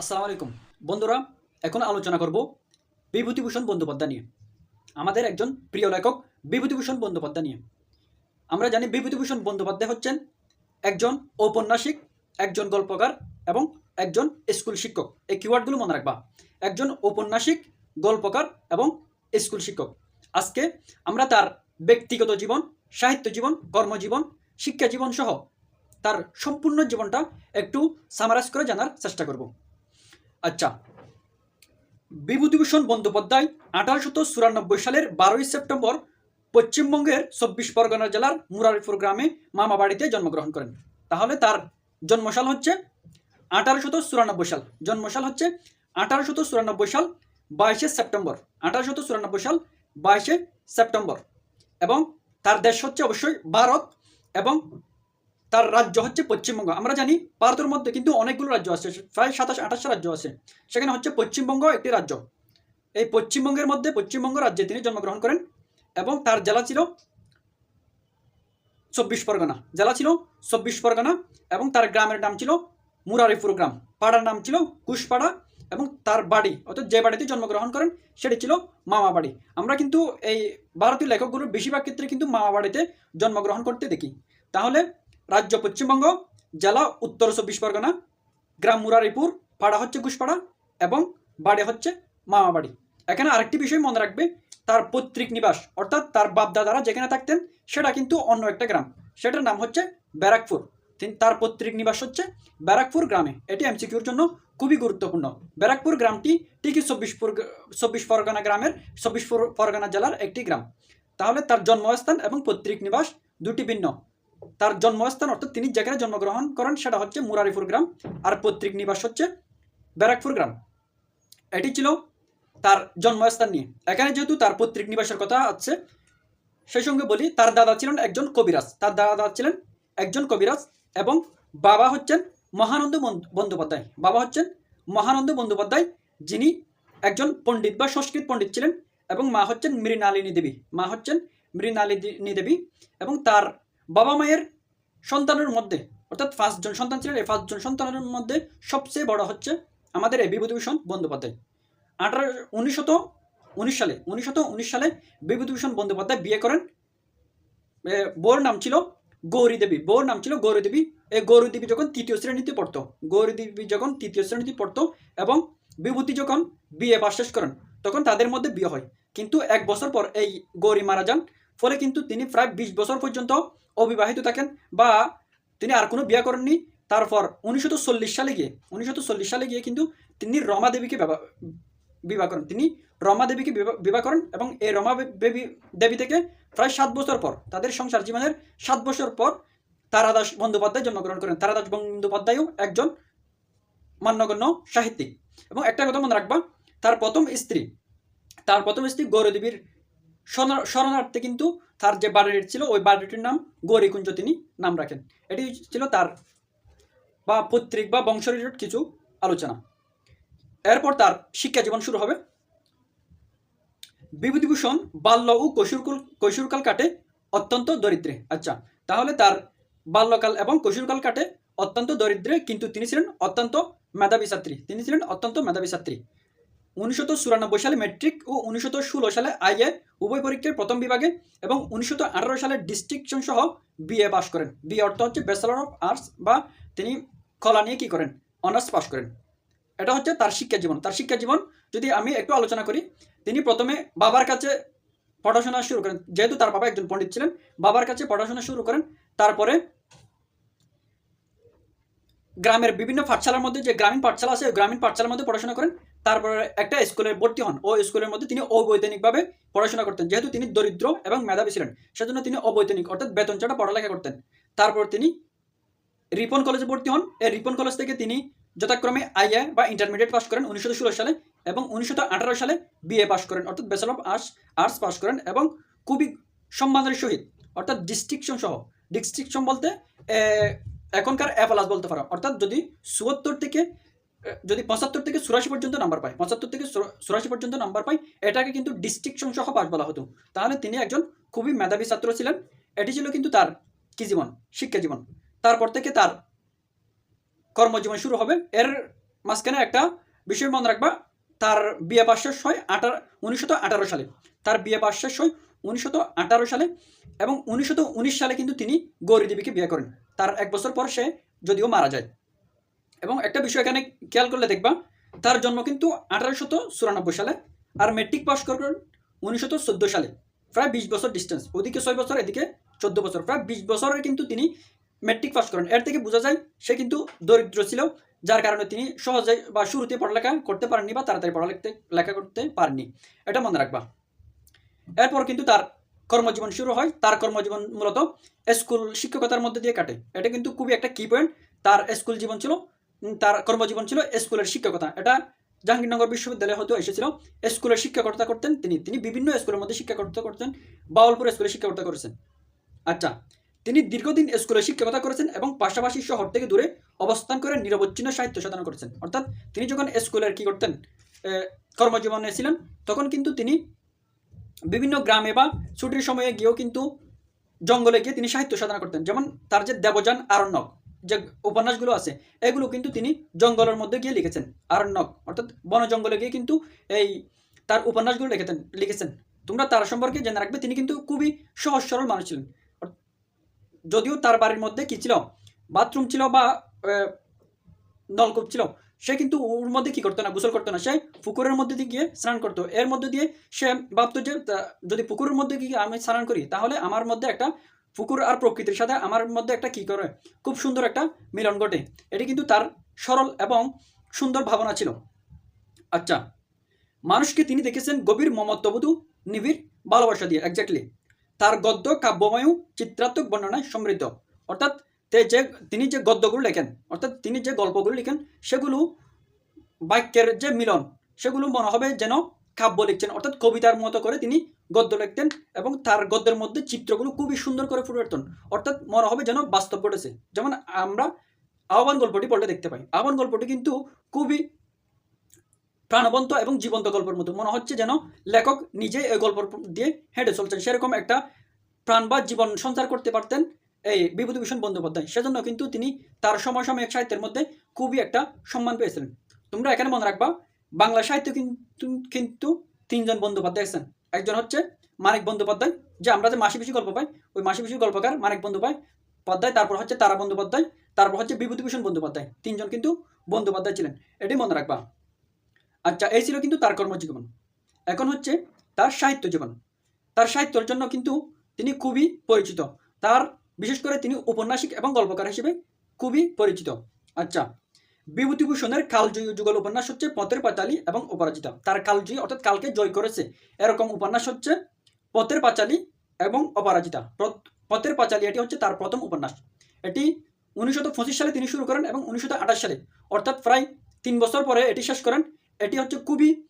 আসসালামু আলাইকুম। বন্ধুরা, এখন আলোচনা করব বিভূতিভূষণ বন্দ্যোপাধ্যায় নিয়ে। আমাদের একজন প্রিয় লেখক বিভূতিভূষণ বন্দ্যোপাধ্যায় নিয়ে। আমরা জানি বিভূতিভূষণ বন্দ্যোপাধ্যায় হচ্ছেন একজন ঔপন্যাসিক, একজন গল্পকার এবং একজন স্কুল শিক্ষক। এই কিওয়ার্ডগুলো মনে রাখবা। একজন ঔপন্যাসিক, গল্পকার এবং স্কুল শিক্ষক। আজকে আমরা তার ব্যক্তিগত জীবন, সাহিত্য জীবন, কর্মজীবন, শিক্ষা জীবন সহ তার সম্পূর্ণ জীবনটা একটু সামারাইজ করে জানার চেষ্টা করব। আচ্ছা। বিভূতিভূষণ বন্দ্যোপাধ্যায় আঠারোশত চুরানব্বই সালের বারোই সেপ্টেম্বর পশ্চিমবঙ্গের চব্বিশ পরগনা জেলার মুরারিপুর গ্রামে মামা বাড়িতে জন্মগ্রহণ করেন। তাহলে তার জন্মসাল হচ্ছে আঠারোশত চুরানব্বই সাল। জন্মসাল হচ্ছে আঠারোশত চুরানব্বই সাল বাইশে সেপ্টেম্বর। আঠারোশত চুরানব্বই সাল বাইশে সেপ্টেম্বর। এবং তার দেশ হচ্ছে অবশ্যই ভারত এবং তার রাজ্য হচ্ছে পশ্চিমবঙ্গ। আমরা জানি ভারতের মধ্যে কিন্তু অনেকগুলো রাজ্য আছে, প্রায় সাতাশ আঠাশটা রাজ্য আছে। সেখানে হচ্ছে পশ্চিমবঙ্গ একটি রাজ্য। এই পশ্চিমবঙ্গের মধ্যে পশ্চিমবঙ্গ রাজ্যে তিনি জন্মগ্রহণ করেন এবং তার জেলা ছিল চব্বিশ পরগনা। জেলা ছিল চব্বিশ পরগনা এবং তার গ্রামের নাম ছিল মুরারিপুর গ্রাম। পাড়ার নাম ছিল কুশপাড়া এবং তার বাড়ি, অর্থাৎ যে বাড়িতে জন্মগ্রহণ করেন সেটি ছিল মামা বাড়ি আমরা কিন্তু এই ভারতীয় লেখকগুলোর বেশিরভাগ ক্ষেত্রে কিন্তু মামা বাড়িতে জন্মগ্রহণ করতে দেখি। তাহলে রাজ্য পশ্চিমবঙ্গ, জেলা, উত্তর চব্বিশ পরগনা, গ্রাম মুরারিপুর, পাড়া হচ্ছে কুশপাড়া এবং বাড়ি হচ্ছে মামাবাড়ি। এখানে আরেকটি বিষয় মনে রাখবে, তার পৈতৃক নিবাস, অর্থাৎ তার বাপদাদারা যেখানে থাকতেন, সেটা কিন্তু অন্য একটা গ্রাম। সেটার নাম হচ্ছে ব্যারাকপুর। তার পৈতৃক নিবাস হচ্ছে ব্যারাকপুর গ্রামে। এটি এমসিকিউর জন্য খুবই গুরুত্বপূর্ণ। ব্যারাকপুর গ্রামটি ঠিকই চব্বিশ পর- চব্বিশ পরগনা গ্রামের, চব্বিশ পরগনা জেলার একটি গ্রাম। তাহলে তার জন্মস্থান এবং পৈতৃক নিবাস দুটি ভিন্ন। তার জন্মস্থান অর্থাৎ তিনি যেখানে জন্মগ্রহণ করেন সেটা হচ্ছে মুরারিপুর গ্রাম, আর পৈতৃক নিবাস হচ্ছে ব্যারাকপুর গ্রাম। এটি ছিল তার জন্মস্থান নিয়ে। এখানে যেহেতু তার পৈতৃক নিবাসের কথা আছে, সেই সঙ্গে বলি তার দাদা ছিলেন একজন কবিরাজ। তার দাদা ছিলেন একজন কবিরাজ এবং বাবা হচ্ছেন মহানন্দ বন্দ্যোপাধ্যায়। বাবা হচ্ছেন মহানন্দ বন্দ্যোপাধ্যায়, যিনি একজন পণ্ডিত বা সংস্কৃত পণ্ডিত ছিলেন এবং মা হচ্ছেন মৃণালিনী দেবী। মা হচ্ছেন মৃণালিনী দেবী এবং তার বাবা মায়ের সন্তানের মধ্যে অর্থাৎ জন সন্তান ছিলেন এই জন সন্তানের মধ্যে সবচেয়ে বড় হচ্ছে আমাদের এই বিভূতিভূষণ বন্দ্যোপাধ্যায়। আঠারো উনিশশত উনিশ সালে উনিশশত উনিশ সালে বিভূতিভূষণ বন্দ্যোপাধ্যায় বিয়ে করেন। এ, বউর নাম ছিল গৌরী দেবী বউর নাম ছিল গৌরী দেবী। এই গৌরী দেবী যখন তৃতীয় শ্রেণীতে পড়তো গৌরী দেবী যখন তৃতীয় শ্রেণীতে পড়তো এবং বিভূতি যখন বিয়ে পাশ শেষ করেন তখন তাদের মধ্যে বিয়ে হয়। কিন্তু এক বছর পর এই গৌরী মারা যান ফলে কিন্তু তিনি প্রায় বিশ বছর পর্যন্ত অবিবাহিত থাকেন বা তিনি আর কোনো বিয়ে করেননি। তারপর উনিশশো চল্লিশ সালে গিয়ে, উনিশশো চল্লিশ সালে গিয়ে কিন্তু তিনি রমা দেবীকে বিবাহ করেন। তিনি রমা দেবীকে বিবাহ- করেন এবং এই রমা দেবী দেবী থেকে প্রায় সাত বছর পর, তাদের সংসার জীবনের সাত বছর পর তারাদাস বন্দ্যোপাধ্যায় জন্মগ্রহণ করেন। তারাদাস বন্দ্যোপাধ্যায়ও একজন মান্যগণ্য সাহিত্যিক। এবং একটা কথা মনে রাখবা, তার প্রথম স্ত্রী, তার প্রথম স্ত্রী গৌরদেবীর শরণার্থে কিন্তু তার যে বাড়িটি ছিল, ওই বাড়িটির নাম গৌরীকুঞ্জ তিনি নাম রাখেন। এটি ছিল তার বা পৈতৃক বা বংশ কিছু আলোচনা। এরপর তার শিক্ষা জীবন শুরু হবে। বিভূতিভূষণ, বাল্য ও কৈশোরকাল কৈশোরকাল কাটে অত্যন্ত দরিদ্রে। আচ্ছা তাহলে তার বাল্যকাল এবং কৈশোরকাল কাটে অত্যন্ত দরিদ্রে, কিন্তু তিনি ছিলেন অত্যন্ত মেধাবী ছাত্রী। তিনি ছিলেন অত্যন্ত মেধাবী ছাত্রী। উনিশশো চুরানব্বই সালে মেট্রিক ও উনিশশো ষোলো সালে আইএ উভয় পরীক্ষার প্রথম বিভাগে এবং উনিশশো আঠারো সালে ডিস্ট্রিকশন সহ বিএ পাশ করেন। বিএ অর্থ হচ্ছে ব্যাচেলর অফ আর্টস বা তিনি কলা নিয়ে কী করেন? অনার্স পাশ করেন। এটা হচ্ছে তার শিক্ষা জীবন। তার শিক্ষা জীবন যদি আমি একটু আলোচনা করি, তিনি প্রথমে বাবার কাছে পড়াশোনা শুরু করেন। যেহেতু তার বাবা একজন পণ্ডিত ছিলেন, বাবার কাছে পড়াশোনা শুরু করেন। তারপরে গ্রামের বিভিন্ন পাঠশালার মধ্যে যে গ্রামীণ পাঠশালা আছে, ওই গ্রামীণ পাঠশালার মধ্যে পড়াশোনা করেন। তারপরে একটা স্কুলে ভর্তি হন। ও স্কুলের মধ্যে তিনি অবৈতনিকভাবে পড়াশোনা করতেন। যেহেতু তিনি দরিদ্র এবং মেধাবী ছিলেন, সেজন্য তিনি অবৈতনিক, অর্থাৎ বেতন ছাড়া পড়ালেখা করতেন। তারপর তিনি রিপন কলেজে ভর্তি হন। এই রিপন কলেজ থেকে তিনি যথাক্রমে আইএ বা ইন্টারমিডিয়েট পাস করেন উনিশশো ষোলো সালে এবং উনিশশো আঠারো সালে বিএ পাস করেন, অর্থাৎ bachelor of arts arts pass করেন এবং খুবই সম্মানের সহিত, অর্থাৎ ডিস্ট্রিকশন সহ। ডিস্ট্রিকশন বলতে এখনকার এ প্লাস বলতে পারো। অর্থাৎ যদি চুয়াত্তর থেকে যদি পঁচাত্তর থেকে চুরাশি পর্যন্ত নাম্বার পায়, পঁচাত্তর থেকে চুরাশি পর্যন্ত নাম্বার পায়, এটাকে কিন্তু ডিস্ট্রিকশন সহ পাস বলা হতো। তাহলে তিনি একজন খুবই মেধাবী ছাত্র ছিলেন। এটি ছিল কিন্তু তার কি জীবন? শিক্ষা জীবন। তারপর থেকে তার কর্মজীবন শুরু হবে। এর মাঝখানে একটা বিষয় মনে রাখবা, তার বিয়ে পাশ শেষ হয় আঠারো উনিশশো সালে। তার বিয়ে পাশ শেষ হয় উনিশশো আঠারো সালে এবং উনিশশো উনিশ সালে কিন্তু তিনি গৌরী দেবীকে বিয়ে করেন। তার এক বছর পর সে যদিও মারা যায়। এবং একটা বিষয় এখানে খেয়াল করলে দেখবা, তার জন্ম কিন্তু আঠারোশত চুরানব্বই সালে আর মেট্রিক পাস করেন উনিশশো সালে, প্রায় বিশ বছর ডিস্টেন্স ওদিকে ছয় বছর, এদিকে চোদ্দ বছর। প্রায় বিশ বছরের কিন্তু তিনি মেট্রিক পাস করেন। এর থেকে বোঝা যায়, সে কিন্তু দরিদ্র ছিল, যার কারণে তিনি সহজে বা শুরুতে পড়ালেখা করতে পারেননি বা তাড়াতাড়ি পড়ালেখতে লেখা করতে পারেননি। এটা মনে রাখবা। এরপর কিন্তু তার কর্মজীবন শুরু হয়। তার কর্মজীবন মূলত স্কুল শিক্ষকতার মধ্যে দিয়ে কাটে। এটা কিন্তু খুবই একটা কি পয়েন্ট তার স্কুল জীবন ছিল তার কর্মজীবন ছিল স্কুলের শিক্ষকতা। এটা জাহাঙ্গীরনগর বিশ্ববিদ্যালয়ে হয়তো এসেছিল। স্কুলের শিক্ষকতা করতেন তিনি। তিনি বিভিন্ন স্কুলের মধ্যে শিক্ষকতা করতেন। বাউলপুর স্কুলে শিক্ষকতা করেছেন। আচ্ছা তিনি দীর্ঘদিন স্কুলে শিক্ষকতা করেছেন এবং পাশাপাশি শহর থেকে দূরে অবস্থান করে নিরবচ্ছিন্ন সাহিত্য সাধনা করেছেন। অর্থাৎ তিনি যখন স্কুলের কি করতেন কর্মজীবনে ছিলেন, তখন কিন্তু তিনি বিভিন্ন গ্রামে বা ছুটির সময়ে গিয়েও কিন্তু জঙ্গলে গিয়ে তিনি সাহিত্য সাধনা করতেন। যেমন তার যে দেবযান আরণ্যক যে উপন্যাসগুলো আছে, এগুলো কিন্তু তিনি জঙ্গলের মধ্যে গিয়ে লিখেছেন, আরণ্যক, অর্থাৎ বন জঙ্গলে গিয়ে কিন্তু এই তার উপন্যাসগুলো লিখেছেন লিখেছেন। তোমরা তার সম্পর্কে জেনে রাখবে, তিনি কিন্তু খুবই সহজ সরল মানুষ ছিলেন। যদিও তার বাড়ির মধ্যে কি ছিল? বাথরুম ছিল বা নলকূপ ছিল। সে কিন্তু ওর মধ্যে কি করতো না, গোসল করতো না, সে পুকুরের মধ্যে দিয়ে গিয়ে স্নান করতো। এর মধ্যে দিয়ে সে ভাবতো যে যদি পুকুরের মধ্যে গিয়ে আমি স্নান করি, তাহলে আমার মধ্যে একটা পুকুর আর প্রকৃতির সাথে আমার মধ্যে একটা কি করে? খুব সুন্দর একটা মিলন ঘটে। এটি কিন্তু তার সরল এবং সুন্দর ভাবনা ছিল। আচ্ছা মানুষকে তিনি দেখেছেন গভীর মমত্ববোধু, নিবিড় ভালোবাসা দিয়ে এক্স্যাক্টলি তার গদ্য কাব্যময় চিত্রাত্মক বর্ণনায় সমৃদ্ধ। অর্থাৎ তে যে, তিনি যে গদ্যগুলো লেখেন, অর্থাৎ তিনি যে গল্পগুলো লিখেন, সেগুলো বাক্যের যে মিলন, সেগুলো মনে হবে যেন কাব্য লিখছেন, অর্থাৎ কবিতার মতো করে তিনি গদ্য লিখতেন এবং তার গদ্যের মধ্যে চিত্রগুলো খুবই সুন্দর করে ফুটে উঠতেন অর্থাৎ মনে হবে যেন বাস্তব ঘটেছে। যেমন আমরা আহ্বান গল্পটি পড়লে দেখতে পাই। আহ্বান গল্পটি কিন্তু খুবই প্রাণবন্ত এবং জীবন্ত গল্পের মতো। মনে হচ্ছে যেন লেখক নিজে এই গল্প দিয়ে হেঁটে চলছেন। সেরকম একটা প্রাণ বা জীবন সঞ্চার করতে পারতেন এই বিভূতিভূষণ বন্দ্যোপাধ্যায়। সেজন্য কিন্তু তিনি তার সময় সাময়িক সাহিত্যের মধ্যে খুবই একটা সম্মান পেয়েছিলেন। তোমরা এখানে মনে রাখবা, বাংলা সাহিত্য কিন্তু কিন্তু তিনজন বন্দ্যোপাধ্যায় আছেন একজন হচ্ছে মানিক বন্দ্যোপাধ্যায়, যে আমরা যে মাসি পিসি গল্প পাই, ওই মাসি পিসি গল্পকার মানিক বন্দ্যোপাধ্যায়, তারপর হচ্ছে তারা বন্দ্যোপাধ্যায়, তারপর হচ্ছে বিভূতিভূষণ বন্দ্যোপাধ্যায়, তিনজন কিন্তু বন্দ্যোপাধ্যায় ছিলেন। এটি মনে রাখবা। আচ্ছা এই ছিল কিন্তু তার কর্মজীবন। এখন হচ্ছে তার সাহিত্য জীবন। তার সাহিত্যের জন্য কিন্তু তিনি খুবই পরিচিত। তার, বিশেষ করে তিনি উপন্যাসিক এবং গল্পকার হিসেবে খুবই পরিচিত। আচ্ছা বিভূতিভূষণের কালজয়ী যুগল উপন্যাস হচ্ছে পথের পাঁচালী এবং অপরাজিতা। তার কালজয়ী অর্থাৎ কালকে জয় করেছে। এরকম উপন্যাস হচ্ছে পথের পাঁচালী এবং অপরাজিতা। প্র- পথের পাঁচালী, এটি হচ্ছে তার প্রথম উপন্যাস। এটি উনিশশো পঁচিশ সালে তিনি শুরু করেন এবং উনিশশো আঠাশ সালে, অর্থাৎ প্রায় তিন বছর পরে এটি শেষ করেন। এটি হচ্ছে খুবই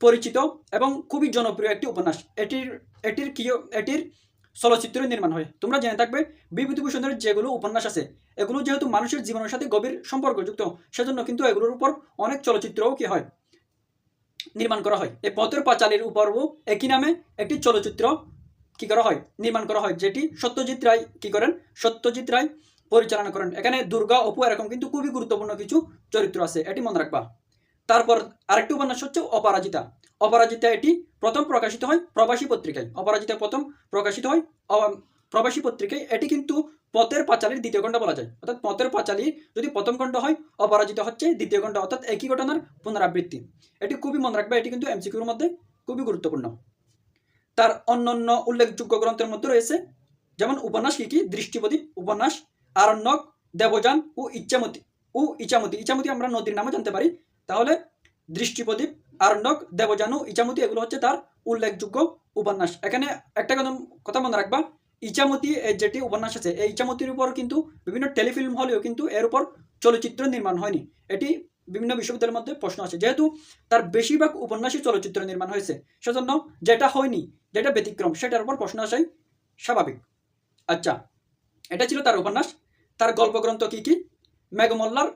পরিচিত এবং খুবই জনপ্রিয় একটি উপন্যাস। এটির এটির কি এটির চলচ্চিত্র নির্মাণ হয়। তোমরা জেনে থাকবে, বিভূতিভূষণের যেগুলো উপন্যাস আছে, এগুলো যেহেতু মানুষের জীবনের সাথে গভীর সম্পর্কযুক্ত, সেজন্য কিন্তু এগুলোর উপর অনেক চলচ্চিত্রও কি হয়, নির্মাণ করা হয়। এই পথের পাঁচালীর উপরও একই নামে একটি চলচ্চিত্র কি করা হয়, নির্মাণ করা হয়, যেটি সত্যজিৎ রায় কি করেন? সত্যজিৎ রায় পরিচালনা করেন। এখানে দুর্গা, অপু এরকম কিন্তু খুবই গুরুত্বপূর্ণ কিছু চরিত্র আছে, এটি মনে রাখবা। তারপর আরেকটি উপন্যাস হচ্ছে অপরাজিতা। অপরাজিতা এটি প্রথম প্রকাশিত হয় প্রবাসী পত্রিকায়, অপরাজিতা প্রথম প্রকাশিত হয় প্রবাসী পত্রিকায়। এটি কিন্তু পথের পাঁচালীর দ্বিতীয় খণ্ড বলা যায়। অর্থাৎ পথের পাঁচালী যদি প্রথম খণ্ড হয়, অপরাজিত হচ্ছে দ্বিতীয় খণ্ড, অর্থাৎ একই ঘটনার পুনরাবৃত্তি। এটি খুবই মনে রাখবে, এটি কিন্তু এমসিকিউর মধ্যে খুবই গুরুত্বপূর্ণ। তার অন্যান্য উল্লেখযোগ্য গ্রন্থের মধ্যে রয়েছে, যেমন উপন্যাস কি কি? দৃষ্টিপদী, উপন্যাস, আরণ্যক, দেবযান ও ইচ্ছামতি। ও ইচ্ছামতি ইচ্ছামতি আমরা নদীর নামও জানতে পারি। তাহলে দৃষ্টিপ্রদীপ আরণ্যক দেবজানু ইচামতি, এগুলো হচ্ছে তার উল্লেখযোগ্য উপন্যাস। এখানে একটা কথা মনে রাখবা, ইচামতি যেটি উপন্যাস আছে, এই ইচামতির উপর কিন্তু বিভিন্ন টেলিফিল্ম হলেও কিন্তু এর উপর চলচ্চিত্র নির্মাণ হয়নি। এটি বিভিন্ন বিশ্ববিদ্যালয়ের মধ্যে প্রশ্ন আছে, যেহেতু তার বেশিরভাগ উপন্যাসই চলচ্চিত্র নির্মাণ হয়েছে, সেজন্য যেটা হয়নি, যেটা ব্যতিক্রম, সেটার উপর প্রশ্ন আসাই স্বাভাবিক। আচ্ছা এটা ছিল তার উপন্যাস। তার গল্পগ্রন্থ কি কি? মেঘমল্লার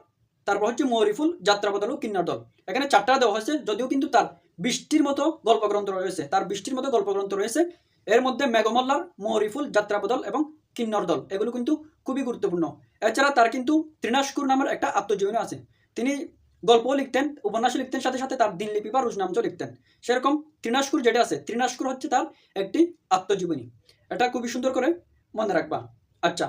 তারপর হচ্ছে মৌরিফুল যাত্রাবদল ও কিন্নর দল। এখানে চারটা দেওয়া হয়েছে, যদিও কিন্তু তার বৃষ্টির মতো গল্পগ্রন্থ রয়েছে। তার বৃষ্টির মতো গল্পগ্রন্থ রয়েছে। এর মধ্যে মেঘমল্লার মৌরিফুল যাত্রাবদল এবং কিন্নর দল, এগুলো কিন্তু খুবই গুরুত্বপূর্ণ। এছাড়া তার কিন্তু ত্রিনাশকুর নামের একটা আত্মজীবনী আছে। তিনি গল্প লিখতেন উপন্যাস লিখতেন, সাথে সাথে তার দিনলিপি বা রুজনামচও লিখতেন। সেরকম তৃণাস্কুর যেটা আছে তৃণাস্কুর হচ্ছে তার একটি আত্মজীবনী। এটা খুবই সুন্দর করে মনে রাখবা। আচ্ছা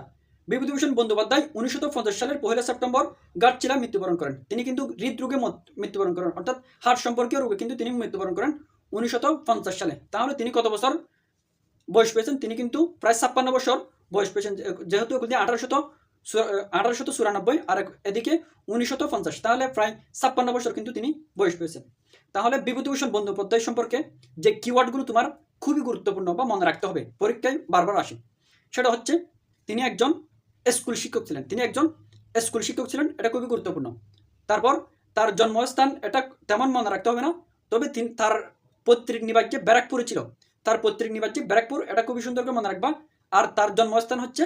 বিভূতিভূষণ বন্দ্যোপাধ্যায় উনিশশো পঞ্চাশ সালের পহেলা সেপ্টেম্বর গাটচিলা মৃত্যুবরণ করেন। তিনি কিন্তু হৃদরোগে মৃত্যুবরণ করেন, অর্থাৎ হার্ট সম্পর্কীয় রোগে কিন্তু তিনি মৃত্যুবরণ করেন উনিশশো পঞ্চাশ সালে। তাহলে তিনি কত বছর বয়স পেয়েছেন? তিনি কিন্তু প্রায় ছাপ্পান্ন বছর বয়স পেয়েছেন যেহেতু এগুলি আঠারোশত আঠারোশত চুরানব্বই আর এদিকে উনিশশত পঞ্চাশ। তাহলে প্রায় ছাপ্পান্ন বছর কিন্তু তিনি বয়স পেয়েছেন। তাহলে বিভূতিভূষণ বন্দ্যোপাধ্যায় সম্পর্কে যে কিওয়ার্ডগুলো তোমার খুবই গুরুত্বপূর্ণ বা মনে রাখতে হবে, পরীক্ষায় বারবার আসে। সেটা হচ্ছে তিনি একজন স্কুল শিক্ষক ছিলেন। তিনি একজন স্কুল শিক্ষক ছিলেন, এটা খুবই গুরুত্বপূর্ণ। তারপর তার জন্মস্থান, এটা তেমন মনে রাখতে হবে না, তবে তিনি, তার পৈতৃক নিবাস যে ব্যারাকপুরে ছিল। তার পৈতৃক নিবাস যে ব্যারাকপুর, এটা খুবই সুন্দর করে মনে রাখবা। আর তার জন্মস্থান হচ্ছে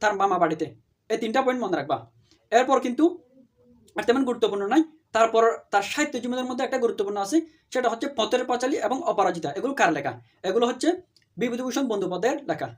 তার মামা বাড়িতে। এই তিনটা পয়েন্ট মনে রাখবা। এরপর কিন্তু তেমন গুরুত্বপূর্ণ নাই। তারপর তার সাহিত্য জীবনের মধ্যে একটা গুরুত্বপূর্ণ আছে, সেটা হচ্ছে পথের পাঁচালী এবং অপরাজিতা। এগুলো কার লেখা? এগুলো হচ্ছে বিভূতিভূষণ বন্দ্যোপাধ্যায়ের লেখা।